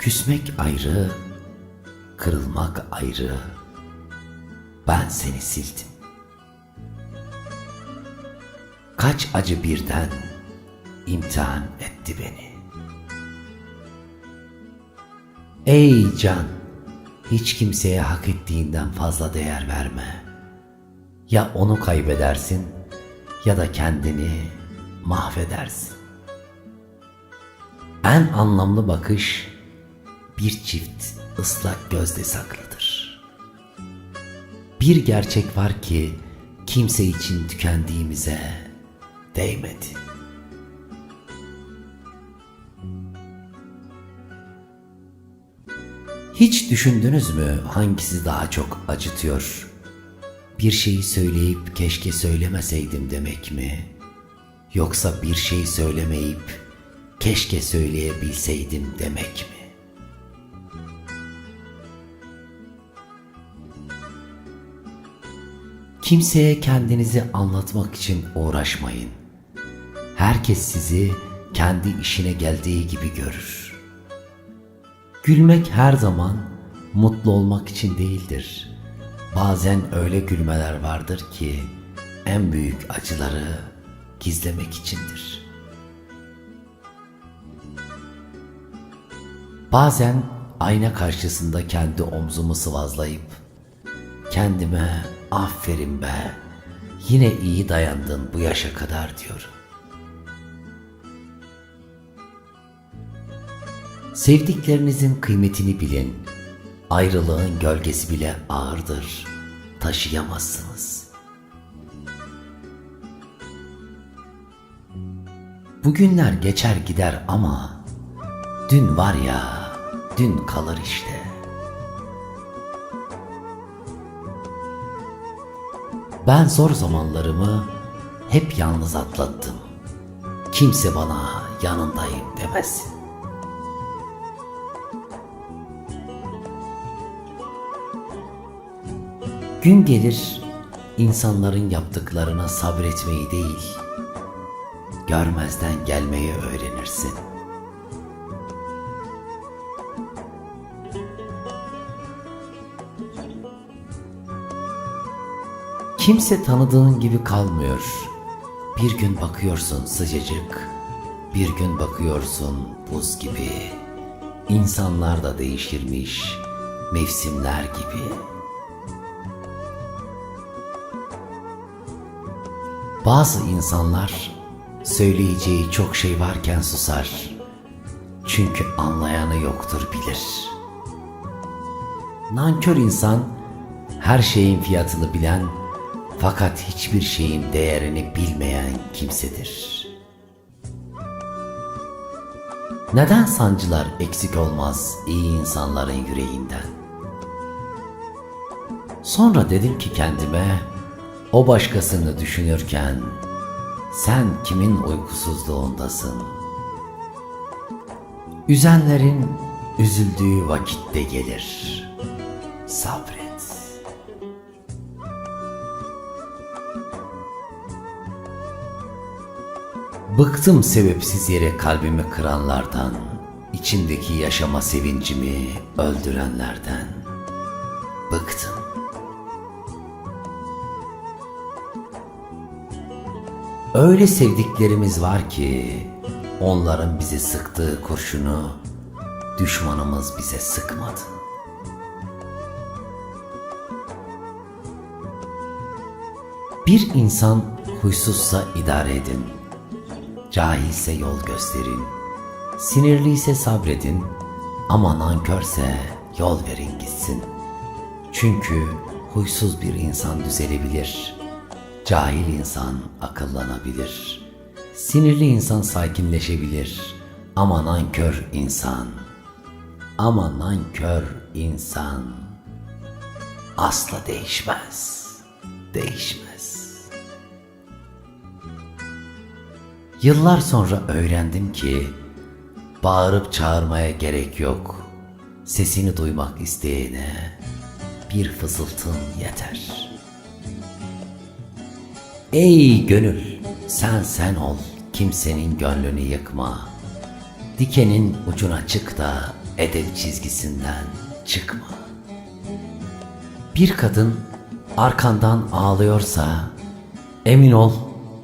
Küsmek ayrı, kırılmak ayrı. Ben seni sildim. Kaç acı birden imtihan etti beni. Ey can, hiç kimseye hak ettiğinden fazla değer verme. Ya onu kaybedersin ya da kendini mahvedersin. En anlamlı bakış bir çift ıslak gözde saklıdır. Bir gerçek var ki kimse için tükendiğimize değmedi. Hiç düşündünüz mü hangisi daha çok acıtıyor? Bir şeyi söyleyip keşke söylemeseydim demek mi? Yoksa bir şey söylemeyip keşke söyleyebilseydim demek mi? Kimseye kendinizi anlatmak için uğraşmayın. Herkes sizi kendi işine geldiği gibi görür. Gülmek her zaman mutlu olmak için değildir. Bazen öyle gülmeler vardır ki en büyük acıları gizlemek içindir. Bazen ayna karşısında kendi omzumu sıvazlayıp kendime aferin be yine iyi dayandın bu yaşa kadar diyorum. Sevdiklerinizin kıymetini bilin. Ayrılığın gölgesi bile ağırdır. Taşıyamazsınız. Bugünler geçer gider ama dün var ya, dün kalır işte. Ben zor zamanlarımı hep yalnız atlattım. Kimse bana yanındayım demesin. Gün gelir insanların yaptıklarına sabretmeyi değil, görmezden gelmeyi öğrenirsin. Kimse tanıdığın gibi kalmıyor. Bir gün bakıyorsun sıcacık, bir gün bakıyorsun buz gibi. İnsanlar da değişirmiş, mevsimler gibi. Bazı insanlar söyleyeceği çok şey varken susar. Çünkü anlayanı yoktur bilir. Nankör insan her şeyin fiyatını bilen fakat hiçbir şeyin değerini bilmeyen kimsedir. Neden sancılar eksik olmaz iyi insanların yüreğinden? Sonra dedim ki kendime, o başkasını düşünürken sen kimin uykusuzluğundasın? Üzenlerin üzüldüğü vakitte gelir. Sabret. Bıktım sebepsiz yere kalbimi kıranlardan, içimdeki yaşama sevincimi öldürenlerden. Bıktım. Öyle sevdiklerimiz var ki onların bize sıktığı kurşunu düşmanımız bize sıkmadı. Bir insan huysuzsa idare edin. Cahilse yol gösterin. Sinirliyse sabredin. Ama nankörse yol verin gitsin. Çünkü huysuz bir insan düzelebilir. Cahil insan akıllanabilir. Sinirli insan sakinleşebilir. Ama nankör insan, ama nankör insan asla değişmez. Değişmez. Yıllar sonra öğrendim ki bağırıp çağırmaya gerek yok. Sesini duymak isteyene bir fısıltın yeter. Ey gönül sen sen ol kimsenin gönlünü yıkma. Dikenin ucuna çık da edep çizgisinden çıkma. Bir kadın arkandan ağlıyorsa emin ol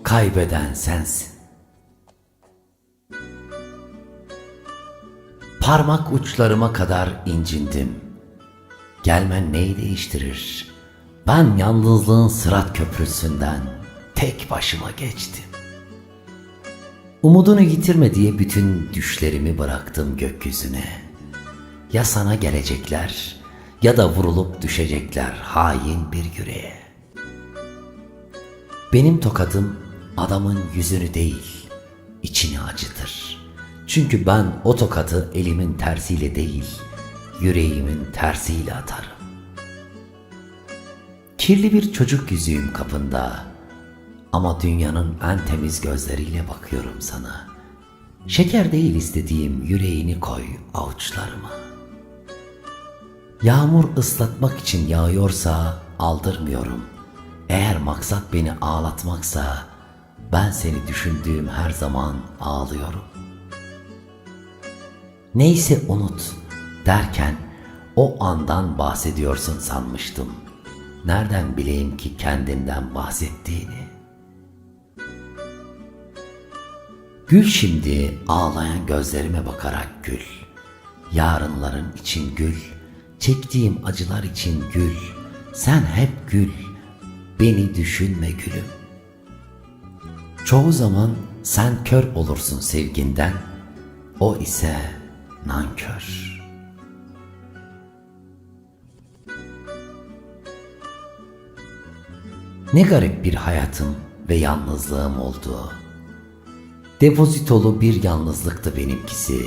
kaybeden sensin. Parmak uçlarıma kadar incindim. Gelmen neyi değiştirir? Ben yalnızlığın sırat köprüsünden tek başıma geçtim. Umudunu yitirme diye bütün düşlerimi bıraktım gökyüzüne. Ya sana gelecekler ya da vurulup düşecekler hain bir yüreğe. Benim tokadım adamın yüzünü değil, içini acıtır. Çünkü ben o tokadı elimin tersiyle değil, yüreğimin tersiyle atarım. Kirli bir çocuk yüzüğüm kapında ama dünyanın en temiz gözleriyle bakıyorum sana. Şeker değil istediğim yüreğini koy avuçlarıma. Yağmur ıslatmak için yağıyorsa aldırmıyorum. Eğer maksat beni ağlatmaksa ben seni düşündüğüm her zaman ağlıyorum. Neyse unut derken o andan bahsediyorsun sanmıştım. Nereden bileyim ki kendinden bahsettiğini? Gül şimdi ağlayan gözlerime bakarak gül. Yarınların için gül, çektiğim acılar için gül. Sen hep gül, beni düşünme gülüm. Çoğu zaman sen kör olursun sevginden, o ise nankör. Ne garip bir hayatım ve yalnızlığım oldu. Depozitolu bir yalnızlıktı benimkisi.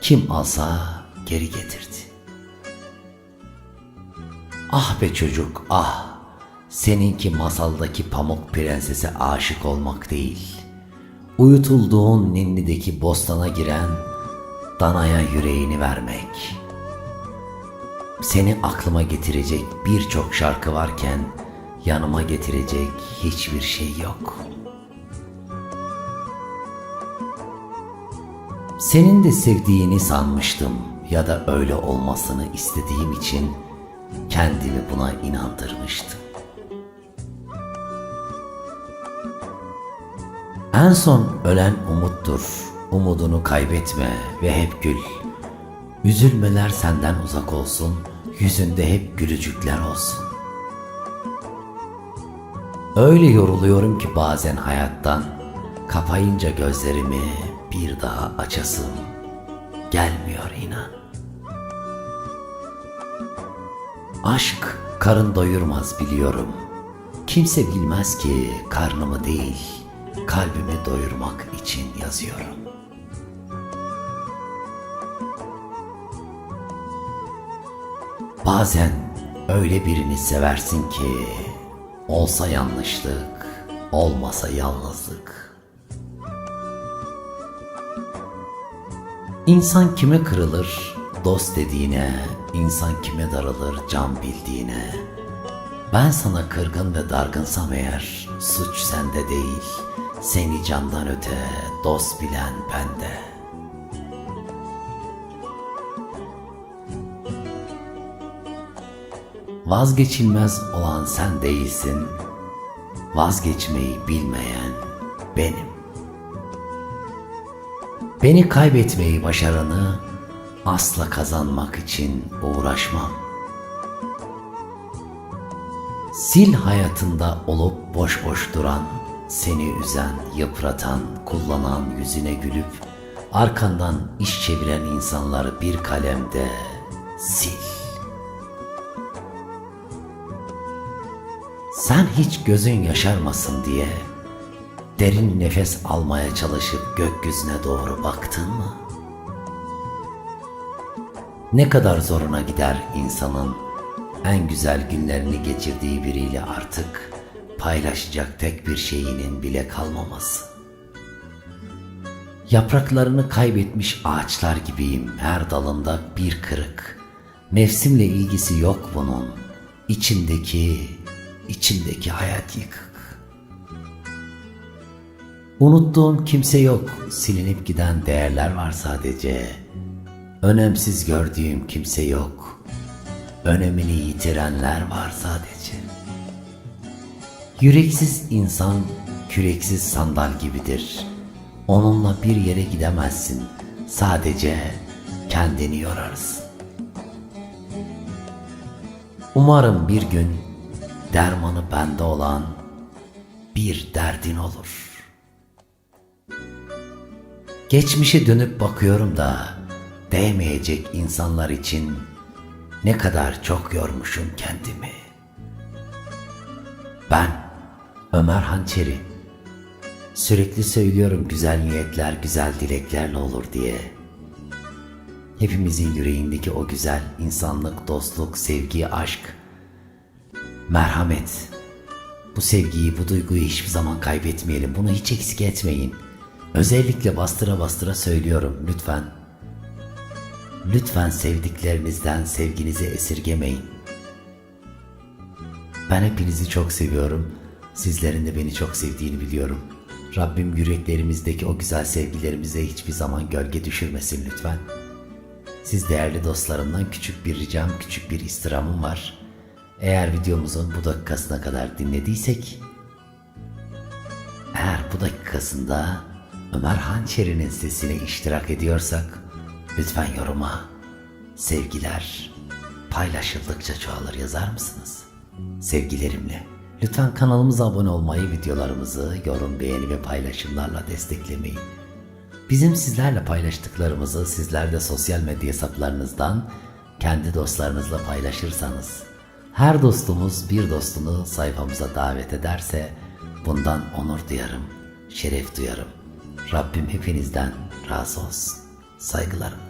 Kim alsa geri getirdi. Ah be çocuk ah. Seninki masaldaki pamuk prensese aşık olmak değil. Uyutulduğun ninnideki bostana giren danaya yüreğini vermek. Seni aklıma getirecek birçok şarkı varken yanıma getirecek hiçbir şey yok. Senin de sevdiğini sanmıştım ya da öyle olmasını istediğim için kendimi buna inandırmıştım. En son ölen umuttur. Umudunu kaybetme ve hep gül. Üzülmeler senden uzak olsun, yüzünde hep gülücükler olsun. Öyle yoruluyorum ki bazen hayattan, kapayınca gözlerimi bir daha açasım gelmiyor inan. Aşk karın doyurmaz biliyorum. Kimse bilmez ki karnımı değil, kalbimi doyurmak için yazıyorum. Bazen öyle birini seversin ki olsa yanlışlık, olmasa yalnızlık. İnsan kime kırılır dost dediğine, insan kime darılır can bildiğine. Ben sana kırgın ve dargınsam eğer suç sende değil, seni candan öte dost bilen bende. Vazgeçilmez olan sen değilsin, vazgeçmeyi bilmeyen benim. Beni kaybetmeyi başaranı asla kazanmak için uğraşmam. Sil hayatında olup boş boş duran, seni üzen, yıpratan, kullanan yüzüne gülüp arkandan iş çeviren insanları bir kalemde sil. Sen hiç gözün yaşarmasın diye derin nefes almaya çalışıp gökyüzüne doğru baktın mı? Ne kadar zoruna gider insanın en güzel günlerini geçirdiği biriyle artık paylaşacak tek bir şeyinin bile kalmaması. Yapraklarını kaybetmiş ağaçlar gibiyim her dalında bir kırık. Mevsimle ilgisi yok bunun. İçimdeki, içimdeki hayat yıkık. Unuttuğum kimse yok, silinip giden değerler var sadece. Önemsiz gördüğüm kimse yok. Önemini yitirenler var sadece. Yüreksiz insan küreksiz sandal gibidir. Onunla bir yere gidemezsin. Sadece kendini yorarsın. Umarım bir gün dermanı bende olan bir derdin olur. Geçmişe dönüp bakıyorum da değmeyecek insanlar için ne kadar çok yormuşum kendimi. Ben Ömer Hançeri. Sürekli söylüyorum güzel niyetler güzel dileklerle olur diye. Hepimizin yüreğindeki o güzel insanlık, dostluk, sevgi, aşk, merhamet. Bu sevgiyi, bu duyguyu hiçbir zaman kaybetmeyelim. Bunu hiç eksik etmeyin. Özellikle bastıra bastıra söylüyorum lütfen. Lütfen sevdiklerinizden sevginizi esirgemeyin. Ben hepinizi çok seviyorum. Sizlerin de beni çok sevdiğini biliyorum. Rabbim yüreklerimizdeki o güzel sevgilerimize hiçbir zaman gölge düşürmesin lütfen. Siz değerli dostlarımdan küçük bir ricam, küçük bir istirhamım var. Eğer videomuzun bu dakikasına kadar dinlediysek, eğer bu dakikasında Ömer Hançeri'nin sesine iştirak ediyorsak, lütfen yoruma sevgiler paylaşıldıkça çoğalır yazar mısınız? Sevgilerimle. Lütfen kanalımıza abone olmayı, videolarımızı yorum, beğeni ve paylaşımlarla desteklemeyi. Bizim sizlerle paylaştıklarımızı sizler de sosyal medya hesaplarınızdan kendi dostlarınızla paylaşırsanız, her dostumuz bir dostunu sayfamıza davet ederse bundan onur duyarım, şeref duyarım. Rabbim hepinizden razı olsun. Saygılarım.